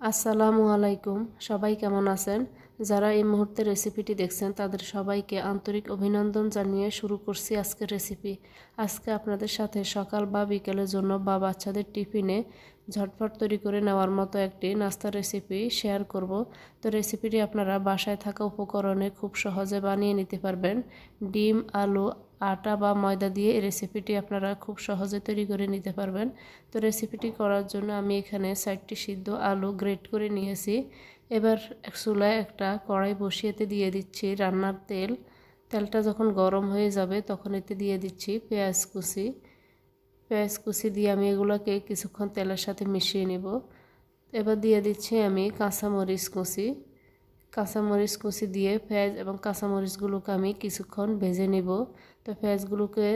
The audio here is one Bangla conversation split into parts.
আসসালামু আলাইকুম। সবাই কেমন আছেন? যারা এই মুহূর্তে রেসিপিটি দেখছেন, তাদের সবাইকে আন্তরিক অভিনন্দন জানিয়ে শুরু করছি আজকের রেসিপি আজকে আপনাদের সাথে সকাল বা বিকেলের জন্য বা বাচ্চাদের টিফিনে ঝটফট তৈরি করে নেওয়ার মতো একটি নাস্তা রেসিপি শেয়ার করব। তো রেসিপিটি আপনারা বাসায় থাকা উপকরণে খুব সহজে বানিয়ে নিতে পারবেন। ডিম, আলু আটা বা ময়দা দিয়ে এই রেসিপিটি আপনারা খুব সহজে তৈরি করে নিতে পারবেন। তো রেসিপিটি করার জন্য আমি এখানে সাইডটি সিদ্ধ আলু গ্রেট করে নিয়েছি। এবার চুলায় একটা কড়াই বসিয়েতে দিয়ে দিচ্ছি রান্নার তেল। তেলটা যখন গরম হয়ে যাবে তখন এতে দিয়ে দিচ্ছি পেঁয়াজ কুচি। পেঁয়াজ কুচি দিয়ে আমি এগুলোকে কিছুক্ষণ তেলের সাথে মিশিয়ে নেব। এবার দিয়ে দিচ্ছি আমি কাঁচামরিচ কুচি। কাঁচামরিচ কুচি দিয়ে পেঁয়াজ এবং কাঁচামরিচগুলোকে আমি কিছুক্ষণ ভেজে নিব। তো পেঁয়াজগুলোকে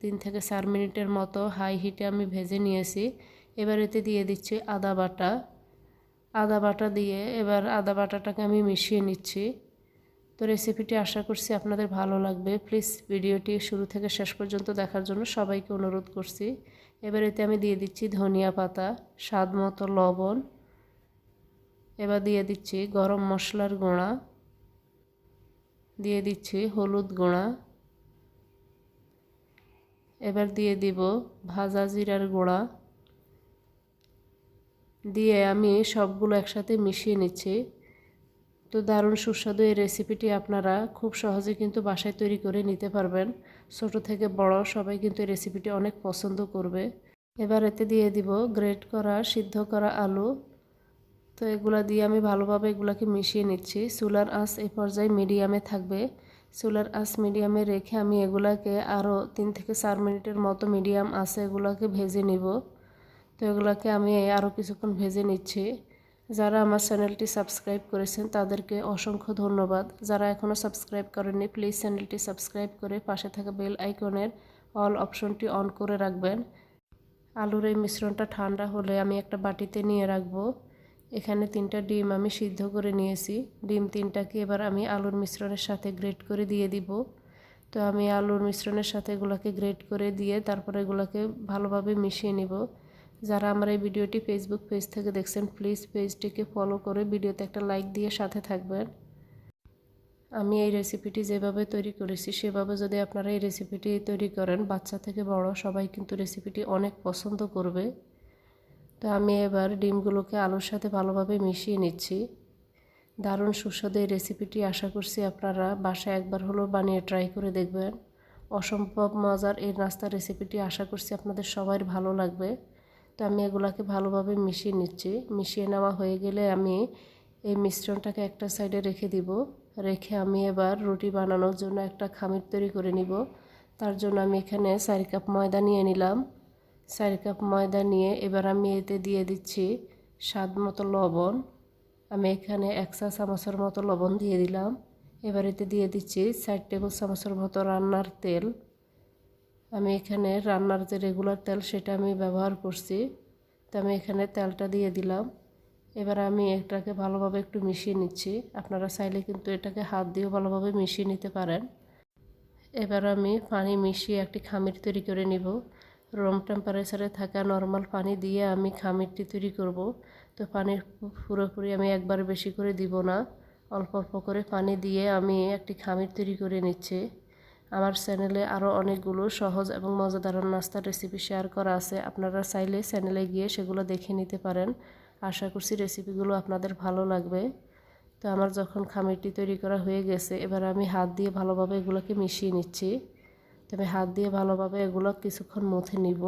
তিন থেকে চার মিনিটের মতো হাই হিটে আমি ভেজে নিয়েছি। এবার এতে দিয়ে দিচ্ছি আদা বাটা। আদা বাটা দিয়ে এবার আদা বাটাটাকে আমি মিশিয়ে নিচ্ছি। তো রেসিপিটি আশা করছি আপনাদের ভালো লাগবে। প্লিজ ভিডিওটি শুরু থেকে শেষ পর্যন্ত দেখার জন্য সবাইকে অনুরোধ করছি। এবার এতে আমি দিয়ে দিচ্ছি ধনিয়া পাতা, স্বাদ মতো লবণ। এবার দিয়ে দিচ্ছি গরম মশলার গুঁড়া। দিয়ে দিচ্ছি হলুদ গুঁড়া। এবার দিয়ে দিব ভাজা জিরার গুঁড়া। দিয়ে আমি সবগুলো একসাথে মিশিয়ে নিচ্ছি। তো দারুণ সুস্বাদু এই রেসিপিটি আপনারা খুব সহজে কিন্তু বাসায় তৈরি করে নিতে পারবেন। ছোট থেকে বড় সবাই কিন্তু এই রেসিপিটি অনেক পছন্দ করবে। এবার এতে দিয়ে দিব গ্রেট করা, সিদ্ধ করা আলু। তো এগুলা দিয়ে আমি ভালোভাবে এগুলাকে মিশিয়ে নিচ্ছি। চুলার আঁচ এই পর্যায়ে মিডিয়ামে থাকবে। চুলার আঁচ মিডিয়ামে রেখে আমি এগুলাকে আরও তিন থেকে চার মিনিটের মতো মিডিয়াম আছে এগুলাকে ভেজে নিব। তো এগুলাকে আমি আরও কিছুক্ষণ ভেজে নিচ্ছি। যারা আমার চ্যানেলটি সাবস্ক্রাইব করেছেন তাদেরকে অসংখ্য ধন্যবাদ। যারা এখনও সাবস্ক্রাইব করেননি, প্লিজ চ্যানেলটি সাবস্ক্রাইব করে পাশে থাকা বেল আইকনের অল অপশনটি অন করে রাখবেন। আলুর এই মিশ্রণটা ঠান্ডা হলে আমি একটা বাটিতে নিয়ে রাখব। এখানে তিনটা ডিম আমি সিদ্ধ করে নিয়েছি। ডিম তিনটাকে এবার আমি আলুর মিশ্রণের সাথে গ্রেট করে দিয়ে দিব। তো আমি আলুর মিশ্রণের সাথে এগুলোকে গ্রেট করে দিয়ে তারপরে এগুলোকে ভালোভাবে মিশিয়ে নিব। যারা আমার এই ভিডিওটি ফেসবুক পেজ থেকে দেখছেন প্লিজ পেজটিকে ফলো করে ভিডিওতে একটা লাইক দিয়ে সাথে থাকবেন। আমি এই রেসিপিটি যেভাবে তৈরি করেছি, সেভাবে যদি আপনারা এই রেসিপিটি তৈরি করেন, বাচ্চা থেকে বড় সবাই কিন্তু রেসিপিটি অনেক পছন্দ করবে। তো আমি এবার ডিমগুলোকে আলুর সাথে ভালোভাবে মিশিয়ে নিচ্ছি। দারুণ সুস্বাদু এই রেসিপিটি আশা করছি আপনারা বাসায় একবার হলেও বানিয়ে ট্রাই করে দেখবেন। অসম্ভব মজার এই নাস্তার রেসিপিটি আশা করছি আপনাদের সবার ভালো লাগবে। তো আমি এগুলাকে ভালোভাবে মিশিয়ে নিচ্ছি। মিশিয়ে নেওয়া হয়ে গেলে আমি এই মিশ্রণটাকে একটা সাইডে রেখে দিব। রেখে আমি এবার রুটি বানানোর জন্য একটা খামির তৈরি করে নিব। তার জন্য আমি এখানে চারি কাপ ময়দা নিয়ে নিলাম। চারি কাপ ময়দা নিয়ে এবার আমি এতে দিয়ে দিচ্ছি স্বাদ মতো লবণ। আমি এখানে এক চা চামচের মতো লবণ দিয়ে দিলাম। এবার এতে দিয়ে দিচ্ছি চার টেবিল চামচের মতো রান্নার তেল। আমি এখানে রান্নার যে রেগুলার তেল সেটা আমি ব্যবহার করছি, তো আমি এখানে তেলটা দিয়ে দিলাম। এবার আমি এটাকে ভালোভাবে একটু মিশিয়ে নিচ্ছি। আপনারা চাইলে কিন্তু এটাকে হাত দিয়েও ভালোভাবে মিশিয়ে নিতে পারেন। এবার আমি পানি মিশিয়ে একটি খামির তৈরি করে নিব। রুম টেম্পারেচারে থাকা নর্মাল পানি দিয়ে আমি খামিরটি তৈরি করব। তো পানির পুরোপুরি আমি একবার বেশি করে দিব না, অল্প অল্প করে পানি দিয়ে আমি একটি খামির তৈরি করে নিচ্ছি। আমার চ্যানেলে আরও অনেকগুলো সহজ এবং মজাদার নাস্তার রেসিপি শেয়ার করা আছে, আপনারা চাইলে চ্যানেলে গিয়ে সেগুলো দেখে নিতে পারেন। আশা করছি রেসিপিগুলো আপনাদের ভালো লাগবে। তো আমার যখন খামিরটি তৈরি করা হয়ে গেছে, এবার আমি হাত দিয়ে ভালোভাবে এগুলোকে মিশিয়ে নিচ্ছি। তবে হাত দিয়ে ভালোভাবে এগুলো কিছুক্ষণ মুথে নিব।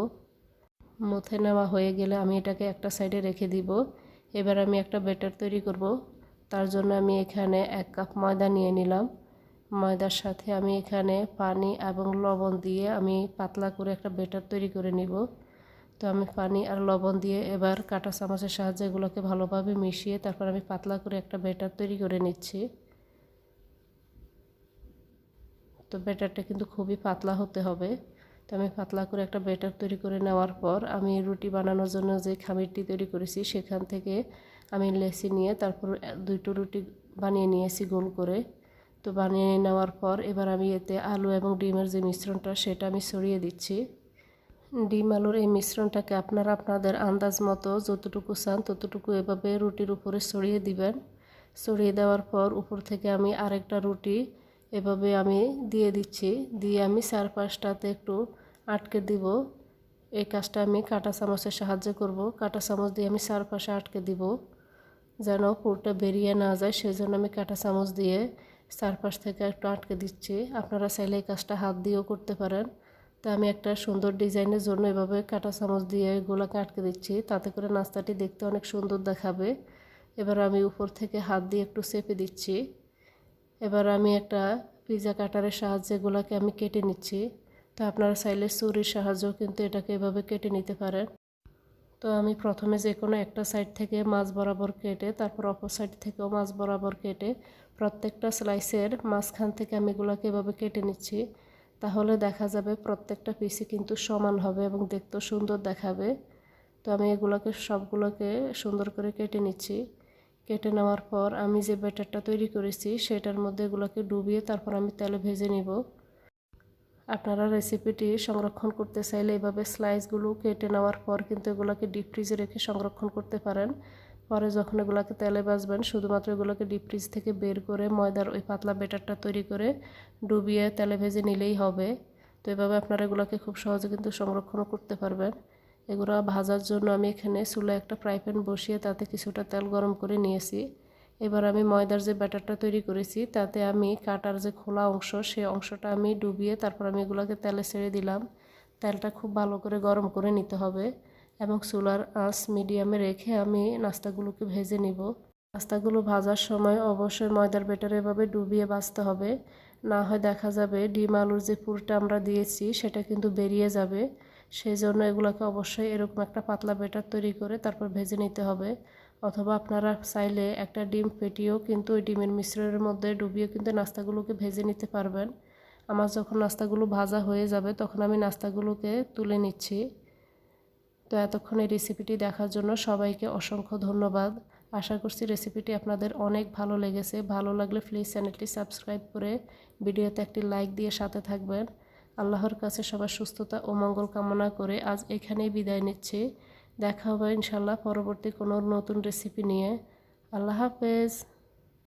মুথে নেওয়া হয়ে গেলে আমি এটাকে একটা সাইডে রেখে দিব। এবার আমি একটা বেটার তৈরি করব। তার জন্য আমি এখানে এক কাপ ময়দা নিয়ে নিলাম। ময়দার সাথে আমি এখানে পানি এবং লবণ দিয়ে আমি পাতলা করে একটা বেটার তৈরি করে নিব। তো আমি পানি আর লবণ দিয়ে এবার কাটা চামচের সাহায্যে এগুলোকে ভালোভাবে মিশিয়ে তারপর আমি পাতলা করে একটা বেটার তৈরি করে নিচ্ছি। তো ব্যাটারটা কিন্তু খুবই পাতলা হতে হবে। তো আমি পাতলা করে একটা ব্যাটার তৈরি করে নেওয়ার পর আমি রুটি বানানোর জন্য যে খামিরটি তৈরি করেছি, সেখান থেকে আমি লেসি নিয়ে তারপর দুইটো রুটি বানিয়ে নিয়েছি গোল করে। তো বানিয়ে নেওয়ার পর এবার আমি এতে আলু এবং ডিমের যে মিশ্রণটা, সেটা আমি ছড়িয়ে দিচ্ছি। ডিম আলুর এই মিশ্রণটাকে আপনারা আপনাদের আন্দাজ মতো যতটুকু চান ততটুকু এভাবে রুটির উপরে ছড়িয়ে দিবেন। ছড়িয়ে দেওয়ার পর উপর থেকে আমি আরেকটা রুটি এভাবে আমি দিয়ে দিচ্ছি। দিয়ে আমি চার পাঁচটাতে একটু আটকে দিব। এই কাজটা আমি কাঁটা চামচের সাহায্য করব। কাঁটা চামচ দিয়ে আমি চারপাশে আটকে দিব যেন পুরটা বেরিয়ে না যায়। সেজন্য আমি কাঁটা চামচ দিয়ে চারপাশ থেকে একটু আটকে দিচ্ছি। আপনারা চাইলে এই কাজটা হাত দিয়েও করতে পারেন। তো আমি একটা সুন্দর ডিজাইনের জন্য এভাবে কাঁটা চামচ দিয়ে গোলাকে আটকে দিচ্ছি। তাতে করে নাস্তাটি দেখতে অনেক সুন্দর দেখাবে। এবার আমি উপর থেকে হাত দিয়ে একটু চেপে দিচ্ছি। এবার আমি একটা পিজা কাটারের সাহায্যে গোলাকে আমি কেটে নিচ্ছি। তো আপনারা চাইলে ছুরির সাহায্যেও কিন্তু এটাকে এভাবে কেটে নিতে পারেন। তো আমি প্রথমে যে কোনো একটা সাইড থেকে মাছ বরাবর কেটে, তারপর অপর সাইড থেকেও মাছ বরাবর কেটে প্রত্যেকটা স্লাইসের মাঝখান থেকে আমি এগুলোকে এভাবে কেটে নিচ্ছি। তাহলে দেখা যাবে প্রত্যেকটা পিসি কিন্তু সমান হবে এবং দেখতেও সুন্দর দেখাবে। তো আমি এগুলোকে সবগুলোকে সুন্দর করে কেটে নিচ্ছি। কেটে নেওয়ার পর আমি যে ব্যাটারটা তৈরি করেছি, সেটার মধ্যে এগুলোকে ডুবিয়ে তারপর আমি তেলে ভেজে নিব। আপনারা রেসিপিটি সংরক্ষণ করতে চাইলে এভাবে স্লাইসগুলো কেটে নেওয়ার পর কিন্তু এগুলোকে ডিপ ফ্রিজে রেখে সংরক্ষণ করতে পারেন। পরে যখন এগুলোকে তেলে বাজবেন শুধুমাত্র এগুলোকে ডিপ ফ্রিজ থেকে বের করে ময়দার ওই পাতলা বেটারটা তৈরি করে ডুবিয়ে তেলে ভেজে নিলেই হবে। তো এভাবে আপনারা এগুলোকে খুব সহজে কিন্তু সংরক্ষণও করতে পারবেন। এগুলো ভাজার জন্য আমি এখানে চুলে একটা ফ্রাই প্যান বসিয়ে তাতে কিছুটা তেল গরম করে নিয়েছি। এবার আমি ময়দার যে ব্যাটারটা তৈরি করেছি, তাতে আমি কাটার যে খোলা অংশ সেই অংশটা আমি ডুবিয়ে তারপর আমি এগুলোকে তেলে ছেড়ে দিলাম। তেলটা খুব ভালো করে গরম করে নিতে হবে এবং চুলার আঁচ মিডিয়ামে রেখে আমি নাস্তাগুলোকে ভেজে নিব। নাস্তাগুলো ভাজার সময় অবশ্যই ময়দার ব্যাটারে এভাবে ডুবিয়ে বাঁচতে হবে। না হয় দেখা যাবে ডিম আলুর যে পুরটা আমরা দিয়েছি, সেটা কিন্তু বেরিয়ে যাবে। সেই জন্য এগুলোকে অবশ্যই এরকম একটা পাতলা বেটার তৈরি করে তারপর ভেজে নিতে হবে। অথবা আপনারা চাইলে একটা ডিম ফেটিয়েও কিন্তু ওই ডিমের মিশ্রণের মধ্যে ডুবিয়ে কিন্তু নাস্তাগুলোকে ভেজে নিতে পারবেন। আমার যখন নাস্তাগুলো ভাজা হয়ে যাবে তখন আমি নাস্তাগুলোকে তুলে নিচ্ছি। তো এতক্ষণ এই রেসিপিটি দেখার জন্য সবাইকে অসংখ্য ধন্যবাদ। আশা করছি রেসিপিটি আপনাদের অনেক ভালো লেগেছে। ভালো লাগলে প্লিজ চ্যানেলটি সাবস্ক্রাইব করে ভিডিওতে একটি লাইক দিয়ে সাথে থাকবেন। আল্লাহর কাছে সবার সুস্থতা ও মঙ্গল কামনা করে আজ এখানেই বিদায় নিচ্ছে। দেখা হবে ইনশাল্লাহ পরবর্তী কোনো নতুন রেসিপি নিয়ে। আল্লাহ হাফেজ।